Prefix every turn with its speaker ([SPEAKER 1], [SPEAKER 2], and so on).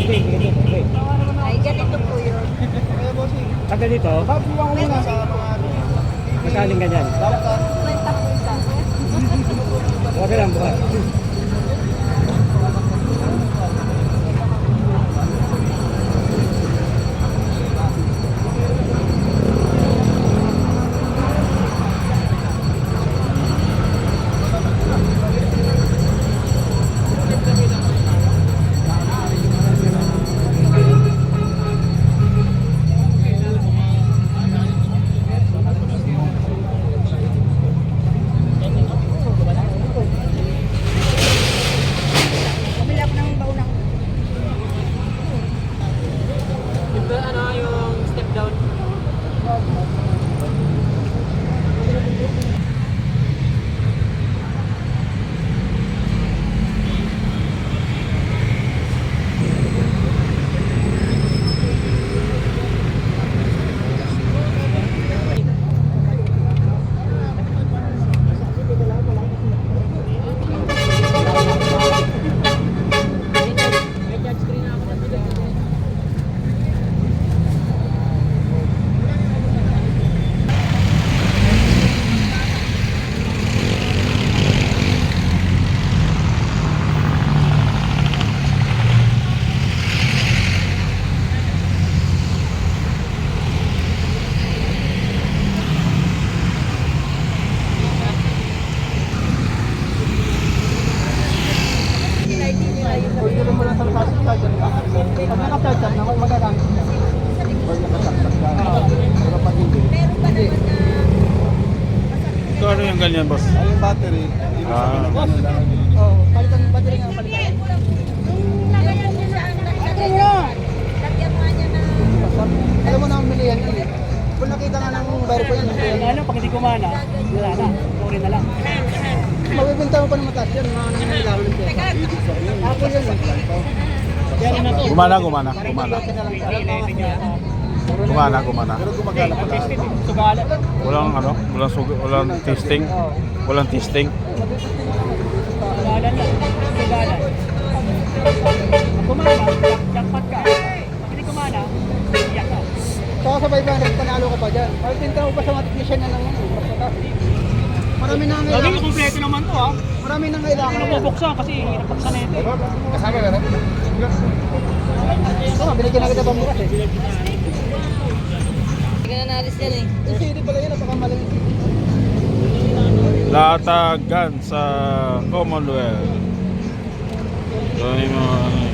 [SPEAKER 1] Ay, ganito po yun.
[SPEAKER 2] Taga dito, masaling ganyan.
[SPEAKER 1] Kwenta po isa.
[SPEAKER 2] Okay lang, bukas. yung
[SPEAKER 3] ganyan, boss?
[SPEAKER 4] Ay, yung battery. Hindi mo
[SPEAKER 3] Ah.
[SPEAKER 4] sabi na boss. Oo, palitan yung battery nga palitan.
[SPEAKER 1] Nagayan niya siya, lagyan niya. Lagyan mo niya na
[SPEAKER 4] Alam mo na ang bilihan yun eh. Kung nakita nga ng bayro ko yan,
[SPEAKER 2] ano, pag hindi kumana, wala na. Sorry na lang.
[SPEAKER 4] mabibinta mo pa ng mataas yan, mga nangyayalaman ng pesa. Ako yun eh.
[SPEAKER 3] Gumana, gumana, gumana. Gumana, gumana.
[SPEAKER 4] Pero gumagala pala.
[SPEAKER 2] Sugalan.
[SPEAKER 3] Walang ano, walang sug walang testing. Walang testing.
[SPEAKER 2] Sugalan lang. Sugalan. Pag kumana, jackpot ka. Pag hindi kumana, iyak ka.
[SPEAKER 4] Saka sa 500, panalo ka pa dyan. Mabibinta mo pa sa mga technician na naman. eh. Marami na ang
[SPEAKER 2] Lagi
[SPEAKER 4] kailangan.
[SPEAKER 2] kompleto naman to ha.
[SPEAKER 4] Marami na ang kailangan.
[SPEAKER 2] Ano bubuksan kasi hirap buksan na ito. eh.
[SPEAKER 4] Kasama ka rin? Oo, binigyan na kita pamuras eh.
[SPEAKER 1] Hindi na nalis yan eh.
[SPEAKER 4] CD pala yun, napakamali.
[SPEAKER 3] Latagan sa Commonwealth. Ito yung mga